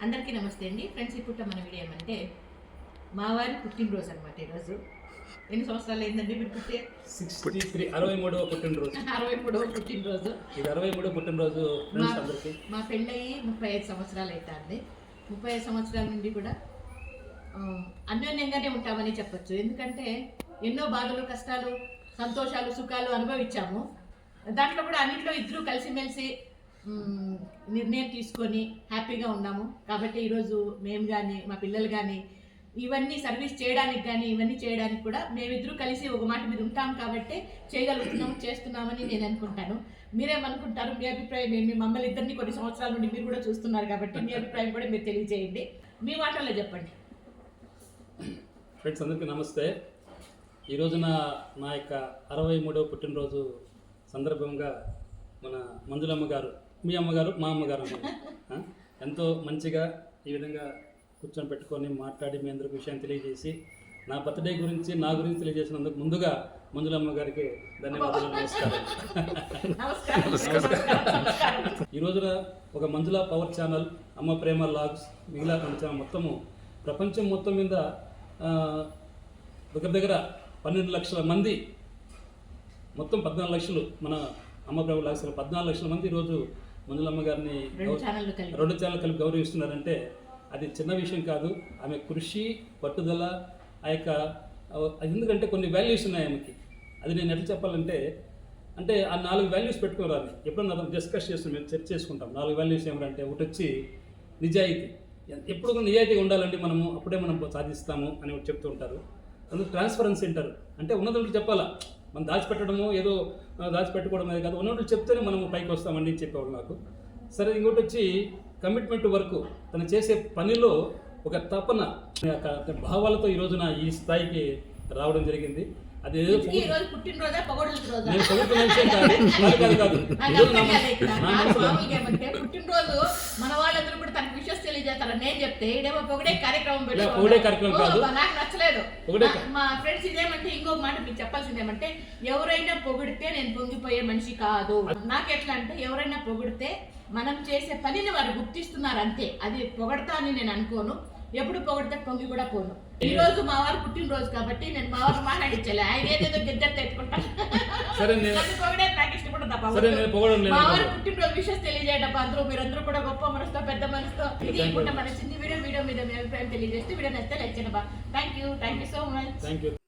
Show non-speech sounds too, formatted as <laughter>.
అందరికీ నమస్తే అండి. ఫ్రెండ్స్ ఇప్పుడు మన వీడియో ఏమంటే మా వారి పుట్టినరోజు అనమాట ఈరోజు. ఎన్ని సంవత్సరాలు అయిందండి మీరు పుట్టే? సిక్స్టీ త్రీ అరవై మూడవ పుట్టినరోజు. <laughs> అరవై మూడవ పుట్టినరోజు. ఇది అరవై మూడవ పుట్టినరోజు మా ఫ్రెండ్స్ అందరికి. మా పెళ్ళయి ముప్పై ఐదు సంవత్సరాలు అవుతుంది ముప్పై ఐదు సంవత్సరాల నుండి కూడా అన్యోన్యంగానే ఉంటామని చెప్పొచ్చు. ఎందుకంటే ఎన్నో బాధలు కష్టాలు సంతోషాలు సుఖాలు అనుభవించాము. దాంట్లో కూడా అన్నింటిలో ఇద్దరు కలిసిమెలిసి నిర్ణయం తీసుకొని హ్యాపీగా ఉన్నాము. కాబట్టి ఈరోజు మేము కానీ మా పిల్లలు కానీ ఇవన్నీ సర్వీస్ చేయడానికి కానీ ఇవన్నీ చేయడానికి కూడా మేమిద్దరూ కలిసి ఒక మాట మీద ఉంటాం కాబట్టి చేయగలుగుతున్నాము చేస్తున్నామని నేను అనుకుంటాను. మీరేమనుకుంటారు? మీ అభిప్రాయం ఏంటి? మమ్మల్ని ఇద్దరిని కొన్ని సంవత్సరాల నుండి మీరు కూడా చూస్తున్నారు కాబట్టి మీ అభిప్రాయం కూడా మీరు తెలియజేయండి. మీ మాటల్లో చెప్పండి. ఫ్రెండ్స్ అందరికీ నమస్తే. ఈ రోజున నా యొక్క అరవై మూడవ పుట్టినరోజు సందర్భంగా మన మంజులమ్మ గారు మీ అమ్మగారు మా అమ్మగారు? ఎంతో మంచిగా ఈ విధంగా కూర్చొని పెట్టుకొని మాట్లాడి మీ అందరికి విషయం తెలియజేసి నా బర్త్డే గురించి నా గురించి తెలియజేసినందుకు ముందుగా మంజులమ్మ గారికి ధన్యవాదాలు నమస్కారం. ఈ రోజున ఒక మంజుల పవర్ ఛానల్ అమ్మ ప్రేమ లాగ్స్ మిగిలిన ఛానల్ మొత్తము ప్రపంచం మొత్తం మీద దగ్గర దగ్గర పన్నెండు లక్షల మంది మొత్తం పద్నాలుగు లక్షలు మన అమ్మ ప్రేమ లాగ్స్ పద్నాలుగు లక్షల మంది ఈరోజు మంజులమ్మ గారిని రెండు ఛానళ్ళు కలిపి. రెండు ఛానల్ కలిపి గౌరవిస్తున్నారంటే అది చిన్న విషయం కాదు. ఆమె కృషి పట్టుదల ఆ యొక్క ఎందుకంటే కొన్ని వాల్యూస్ ఉన్నాయి ఆమెకి. అది నేను ఎట్లా చెప్పాలంటే అంటే ఆ నాలుగు వాల్యూస్ పెట్టుకోరాలి ఎప్పుడన్నా డిస్కస్ చేస్తాం మేము చర్చ చేసుకుంటాం. నాలుగు వాల్యూస్ ఏమంటే ఒకటి వచ్చి నిజాయితీ. ఎప్పుడు కూడా నిజాయితీగా ఉండాలండి మనము అప్పుడే మనం సాధిస్తాము అని చెప్తూ ఉంటారు. అందులో ట్రాన్స్పరెన్సీ సెంటర్ అంటే ఉన్నదంటే చెప్పాలా? మనం దాచిపెట్టడము ఏదో దాచిపెట్టుకోవడం అనేది కాదు. ఉన్నట్లు చెప్తేనే మనం పైకి వస్తామని అని చెప్పేవాళ్ళు నాకు. సరే ఇంకోటి వచ్చి కమిట్మెంట్ వరకు తను చేసే పనిలో ఒక తపన భావాలతో ఈ రోజున ఈ స్థాయికి రావడం జరిగింది. అది పుట్టినరోజా పొగడుల రోజా? నేను చదువుతున్న విషయం కాదు కాదు. కాదు. పుట్టినరోజు మన వాళ్ళందరూ కూడా తనకు విషయం నేను చెప్తే ఇదేమో పొగడే కార్యక్రమం. పొగిడే కాదు. నాకు నచ్చలేదు. మా ఫ్రెండ్స్ ఇదేమంటే ఇంకో మాట మీకు చెప్పాల్సింది ఏమంటే ఎవరైనా పొగిడితే నేను పొంగిపోయే మనిషి కాదు. నాకు ఎట్లా అంటే ఎవరైనా పొగిడితే మనం చేసే పనిని వారు గుర్తిస్తున్నారు అంతే. అది పొగడతా అని నేను అనుకోను. ఎప్పుడు పొగిడితే పొంగి కూడా పోను. ఈ రోజు మా వారు పుట్టినరోజు కాబట్టి నేను మా వారు మాట్లాడించలే ఆయన ఏదేదో గిద్దరు తెచ్చుకుంటాను సరే నేను నన్ను పొగిడే నాకు ఇష్టపడదు తప్ప సరే నేను పొగడం లేదు మా వారి పుట్టినరోజు విషయం తెలియజేయడం అందరూ మీరందరూ కూడా గొప్ప మనసుతో పెద్ద మనసుతో. ఇది. ఇప్పుడు మన చిన్న వీడియో వీడియో మీద మీ అభిప్రాయం తెలియజేస్తే వీడియో నచ్చితే లైక్ చేయండి బా thank you thank you so much thank you